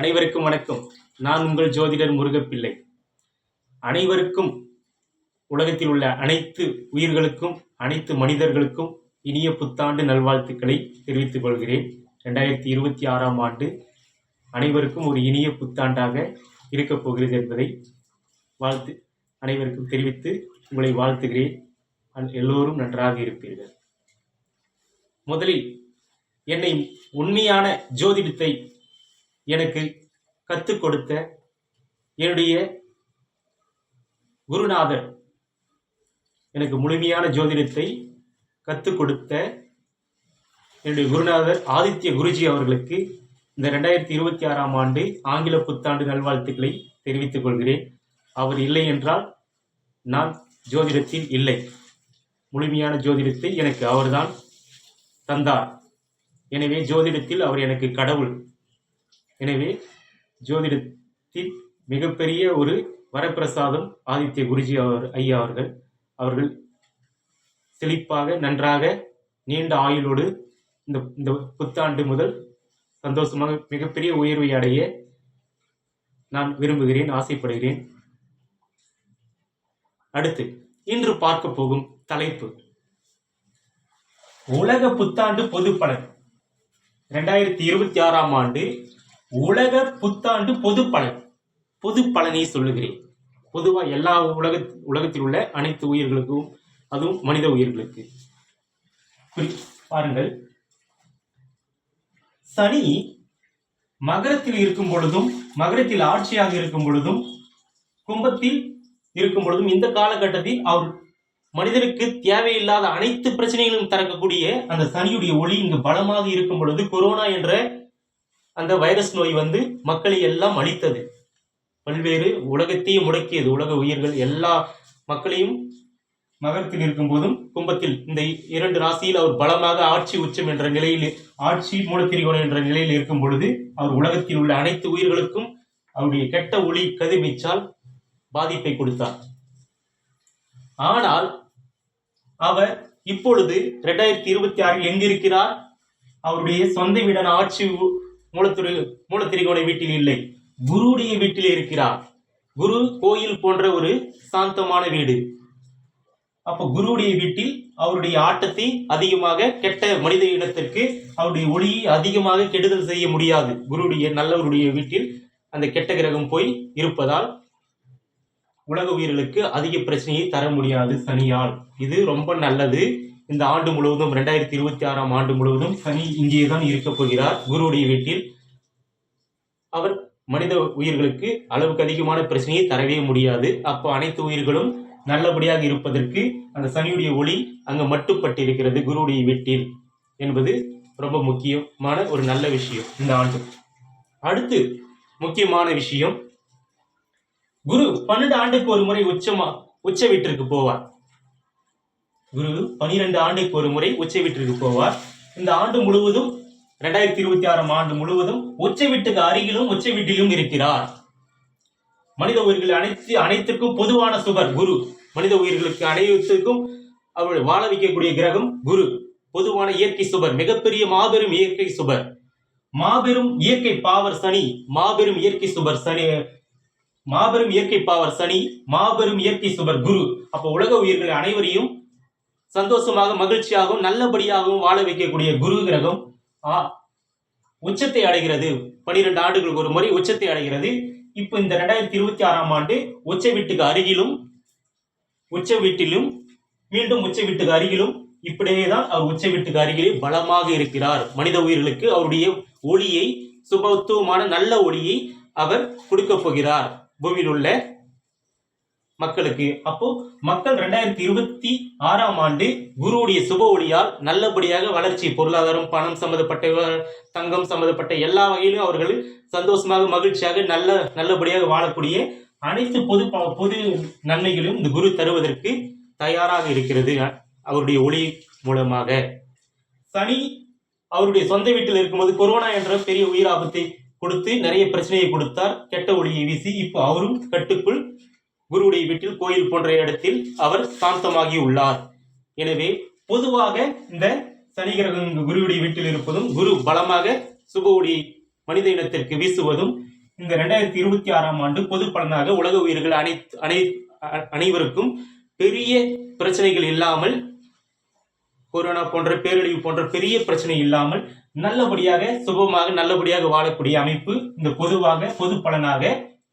அனைவருக்கும் வணக்கம். நான் உங்கள் ஜோதிடர் முருகப்பிள்ளை. அனைவருக்கும் உலகத்தில் உள்ள அனைத்து உயிர்களுக்கும் அனைத்து மனிதர்களுக்கும் இனிய புத்தாண்டு நல்வாழ்த்துக்களை தெரிவித்துக் கொள்கிறேன். ரெண்டாயிரத்தி இருபத்தி ஆறாம் ஆண்டு அனைவருக்கும் ஒரு இனிய புத்தாண்டாக இருக்கப் போகிறது என்பதை வாழ்த்து அனைவருக்கும் தெரிவித்து உங்களை வாழ்த்துகிறேன். எல்லோரும் நன்றாக இருப்பீர்கள். முதலில் என்னை உண்மையான ஜோதிடத்தை எனக்கு கற்றுக் கொடுத்த என்னுடைய குருநாதர். எனக்கு முழுமையான ஜோதிடத்தை கற்றுக் கொடுத்த என்னுடைய குருநாதர் ஆதித்ய குருஜி அவர்களுக்கு இந்த ரெண்டாயிரத்தி இருபத்தி ஆறாம் ஆண்டு ஆங்கில புத்தாண்டு நல்வாழ்த்துக்களை தெரிவித்துக் கொள்கிறேன். அவர் இல்லை என்றால் நான் ஜோதிடத்தில் இல்லை. முழுமையான ஜோதிடத்தை எனக்கு அவர்தான் தந்தார். எனவே ஜோதிடத்தில் அவர் எனக்கு கடவுள். எனவே ஜோதிடத்தில் மிகப்பெரிய ஒரு வரப்பிரசாதம் ஆதித்ய குருஜி அவர் ஐயா அவர்கள். அவர்கள் செழிப்பாக நன்றாக நீண்ட ஆயுளோடு இந்த இந்த புத்தாண்டு முதல் சந்தோஷமாக மிகப்பெரிய உயர்வை அடைய நான் விரும்புகிறேன் ஆசைப்படுகிறேன். அடுத்து இன்று பார்க்க போகும் தலைப்பு. உலக புத்தாண்டு பொதுப்பலன். இரண்டாயிரத்தி ரெண்டாயிரத்தி இருபத்தி ஆறாம் ஆண்டு உலக புத்தாண்டு பொது பலன் பொது பலனை சொல்லுகிறேன். பொதுவா எல்லா உலக உலகத்தில் உள்ள அனைத்து உயிர்களுக்கும் அதுவும் மனித உயிர்களுக்கு. பாருங்கள். சனி மகரத்தில் இருக்கும் பொழுதும் மகரத்தில் ஆட்சியாக இருக்கும் பொழுதும் கும்பத்தில் இருக்கும் பொழுதும் இந்த காலகட்டத்தில் அவர் மனிதனுக்கு தேவையில்லாத அனைத்து பிரச்சனைகளும் தரக்கூடிய அந்த சனியுடைய ஒளி இங்கு பலமாக இருக்கும் பொழுது கொரோனா என்ற அந்த வைரஸ் நோய் வந்து மக்களை எல்லாம் அழித்தது. பல்வேறு உலகத்தையும் முடக்கியது. உலக உயிர்கள் எல்லா மக்களையும் மகரத்தில் இருக்கும் போதும் கும்பத்தில் இந்த இரண்டு ராசியில் அவர் பலமாக ஆட்சி உச்சம் என்ற நிலையில் ஆட்சி மூலத்திரிகோணம் என்ற நிலையில் இருக்கும் பொழுது அவர் உலகத்தில் உள்ள அனைத்து உயிர்களுக்கும் அவருடைய கெட்ட ஒளி கதிர்வீச்சால் பாதிப்பை கொடுத்தார். ஆனால் அவர் இப்பொழுது ரெண்டாயிரத்தி இருபத்தி ஆறில் எங்கிருக்கிறார்? அவருடைய சொந்த வீடான ஆட்சி மூலத்துறை மூலத்திரு வீட்டில் இல்லை. குருடைய வீட்டில் இருக்கிறார். குரு கோயில் போன்ற ஒரு சாந்தமான வீடு. அப்ப குருவுடைய வீட்டில் அவருடைய ஆட்டத்தை அதிகமாக கெட்ட மனித இனத்திற்கு அவருடைய ஒளியை அதிகமாக கெடுதல் செய்ய முடியாது. குருவுடைய நல்லவருடைய வீட்டில் அந்த கெட்ட கிரகம் போய் இருப்பதால் உலக உயிர்களுக்கு அதிக பிரச்சனையை தர முடியாது சனியால். இது ரொம்ப நல்லது. இந்த ஆண்டு முழுவதும் ரெண்டாயிரத்தி இருபத்தி ஆறாம் ஆண்டு முழுவதும் சனி இங்கே தான் இருக்கப் போகிறார். குருவுடைய வீட்டில் அவர் மனித உயிர்களுக்கு அளவுக்கு அதிகமான பிரச்சனையை தரவே முடியாது. அப்போ அனைத்து உயிர்களும் நல்லபடியாக இருப்பதற்கு அந்த சனியுடைய ஒளி அங்கு மட்டுப்பட்டிருக்கிறது குருவுடைய வீட்டில் என்பது ரொம்ப முக்கியமான ஒரு நல்ல விஷயம் இந்த ஆண்டு. அடுத்து முக்கியமான விஷயம் குரு பன்னெண்டு ஆண்டுக்கு ஒரு முறை உச்சமா உச்ச வீட்டிற்கு போவார். குரு பனிரெண்டு ஆண்டுக்கு ஒரு முறை உச்சை வீட்டிற்கு போவார். இந்த ஆண்டு முழுவதும் ரெண்டாயிரத்தி இருபத்தி ஆறாம் ஆண்டு முழுவதும் உச்சை வீட்டுக்கு அருகிலும் உச்சை வீட்டிலும் இருக்கிறார். மனித உயிர்கள் அனைத்து அனைத்திற்கும் பொதுவான சுவர் குரு. மனித உயிர்களுக்கு அனைத்துக்கும் அவர்கள் வாழ வைக்கக்கூடிய கிரகம் குரு. பொதுவான இயற்கை சுவர் மிகப்பெரிய மாபெரும் இயற்கை சுபர் மாபெரும் இயற்கை பாவர் சனி மாபெரும் இயற்கை சுவர் சனி மாபெரும் இயற்கை பாவர் சனி மாபெரும் இயற்கை சுவர் குரு. அப்போ உலக உயிர்கள் அனைவரையும் சந்தோஷமாக மகிழ்ச்சியாகவும் நல்லபடியாகவும் வாழ வைக்கக்கூடிய குரு கிரகம் ஆ, உச்சத்தை அடைகிறது. பனிரெண்டு ஆண்டுகளுக்கு ஒரு முறை உச்சத்தை அடைகிறது. இப்போ இந்த ரெண்டாயிரத்தி இருபத்தி ஆறாம் ஆண்டு உச்ச வீட்டுக்கு அருகிலும் உச்ச வீட்டிலும் மீண்டும் உச்ச வீட்டுக்கு அருகிலும் இப்படியே தான் அவர் உச்ச வீட்டுக்கு அருகிலே பலமாக இருக்கிறார். மனித உயிர்களுக்கு அவருடைய ஒளியை சுபத்துவமான நல்ல ஒளியை அவர் கொடுக்க போகிறார். பூமியில் உள்ள மக்களுக்கு. அப்போ மக்கள் ரெண்டாயிரத்தி இருபத்தி ஆறாம் ஆண்டு குருவுடைய சுப ஒளியால் நல்லபடியாக வளர்ச்சி பொருளாதாரம் பணம் சம்பந்தப்பட்ட தங்கம் சம்பந்தப்பட்ட எல்லா வகையிலும் அவர்கள் சந்தோஷமாக மகிழ்ச்சியாக நல்ல நல்லபடியாக வாழக்கூடிய அனைத்து பொது பொது நன்மைகளையும் இந்த குரு தருவதற்கு தயாராக இருக்கிறது அவருடைய ஒளி மூலமாக. சனி அவருடைய சொந்த வீட்டில் இருக்கும்போது கொரோனா என்ற பெரிய உயிர் ஆபத்தை கொடுத்து நிறைய பிரச்சனையை கொடுத்தார். கெட்ட ஒளியை வீசி இப்போ அவரும் கட்டுக்குள் குருவுடைய வீட்டில் கோயில் போன்ற இடத்தில் அவர் சாந்தமாகி உள்ளார். எனவே பொதுவாக இந்த சனி கிரகம் குருவுடைய வீட்டில் இருப்பதும் குரு பலமாக சுப மனித இனத்திற்கு வீசுவதும் இந்த ரெண்டாயிரத்தி இருபத்தி ஆறாம் ஆண்டு பொது பலனாக உலக உயிர்கள் அனை அனை அனைவருக்கும் பெரிய பிரச்சனைகள் இல்லாமல் கொரோனா போன்ற பேரழிவு போன்ற பெரிய பிரச்சனை இல்லாமல் நல்லபடியாக சுபமாக நல்லபடியாக வாழக்கூடிய அமைப்பு இந்த பொதுவாக பொது பலனாக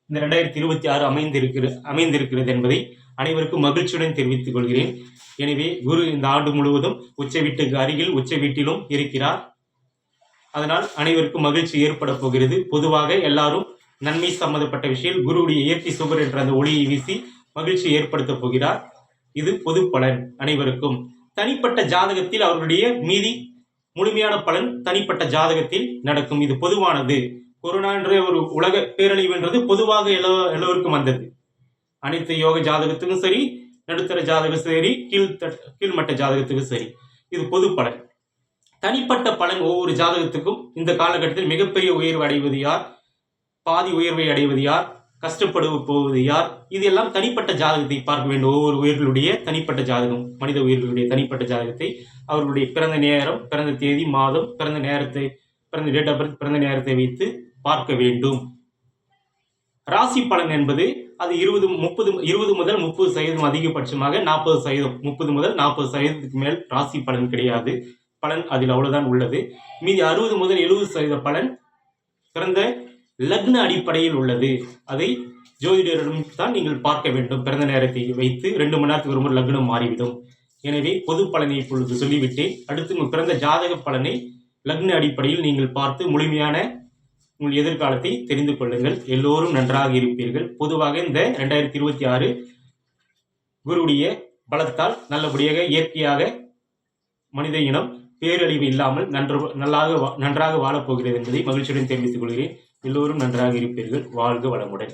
இந்த ரெண்டாயிரத்தி இருபத்தி ஆறு அமைந்திருக்கிற அமைந்திருக்கிறது என்பதை அனைவருக்கும் மகிழ்ச்சியுடன் தெரிவித்துக் கொள்கிறேன். எனவே குரு இந்த ஆண்டு முழுவதும் உச்ச வீட்டுக்கு அருகில் உச்ச வீட்டிலும் இருக்கிறார். அதனால் அனைவருக்கும் மகிழ்ச்சி ஏற்பட போகிறது. பொதுவாக எல்லாரும் நன்மை சம்மந்தப்பட்ட விஷயம் குருவுடைய இயற்கை சுகர் என்ற அந்த ஒளியை வீசி மகிழ்ச்சி ஏற்படுத்த போகிறார். இது பொது பலன் அனைவருக்கும். தனிப்பட்ட ஜாதகத்தில் அவருடைய மீதி முழுமையான பலன் தனிப்பட்ட ஜாதகத்தில் நடக்கும். இது பொதுவானது. கொரோனா என்ற ஒரு உலக பேரழிவு என்றது பொதுவாக எல்லோ எல்லோருக்கும் வந்தது. அனைத்து யோக ஜாதகத்துக்கும் சரி நடுத்தர ஜாதகம் சரி கீழ் கீழ்மட்ட ஜாதகத்துக்கும் சரி. இது பொது பலன். தனிப்பட்ட பலன் ஒவ்வொரு ஜாதகத்துக்கும் இந்த காலகட்டத்தில் மிகப்பெரிய உயர்வு அடைவது யார்? பாதி உயர்வை அடைவது யார்? கஷ்டப்படு போவது யார்? இது எல்லாம் தனிப்பட்ட ஜாதகத்தை பார்க்க வேண்டும். ஒவ்வொரு உயிர்களுடைய தனிப்பட்ட ஜாதகம் மனித உயிர்களுடைய தனிப்பட்ட ஜாதகத்தை அவர்களுடைய பிறந்த நேரம் பிறந்த தேதி மாதம் பிறந்த நேரத்தை பிறந்த டேட் ஆஃப் பர்த் பிறந்த நேரத்தை வைத்து பார்க்க வேண்டும். ராசி பலன் என்பது அது இருபது முப்பது இருபது முதல் முப்பது சதவீதம் அதிகபட்சமாக நாற்பது சதவீதம் முப்பது முதல் நாற்பது சதவீதத்துக்கு மேல் ராசி பலன் கிடையாது. பலன் அதில் அவ்வளவுதான் உள்ளது. மீதி அறுபது முதல் எழுபது சதவீத பலன் பிறந்த லக்ன அடிப்படையில் உள்ளது. அதை ஜோதிடரிடம் தான் நீங்கள் பார்க்க வேண்டும். பிறந்த நேரத்தை வைத்து ரெண்டு மணி நேரத்துக்கு ஒரு லக்னம் மாறிவிடும். எனவே பொது பலனை இப்பொழுது சொல்லிவிட்டேன். அடுத்து பிறந்த ஜாதக பலனை லக்ன அடிப்படையில் நீங்கள் பார்த்து முழுமையான உங்கள் எதிர்காலத்தை தெரிந்து கொள்ளுங்கள். எல்லோரும் நன்றாக இருப்பீர்கள். பொதுவாக இந்த ரெண்டாயிரத்தி இருபத்தி ஆறு குருவுடைய பலத்தால் நல்லபடியாக இயற்கையாக மனித இனம் பேரழிவு இல்லாமல் நன்று நல்லாக வா- நன்றாக வாழப்போகிறது என்பதை மகிழ்ச்சியுடன் தெரிவித்துக் கொள்கிறேன். எல்லோரும் நன்றாக இருப்பீர்கள். வாழ்க வளமுடன்.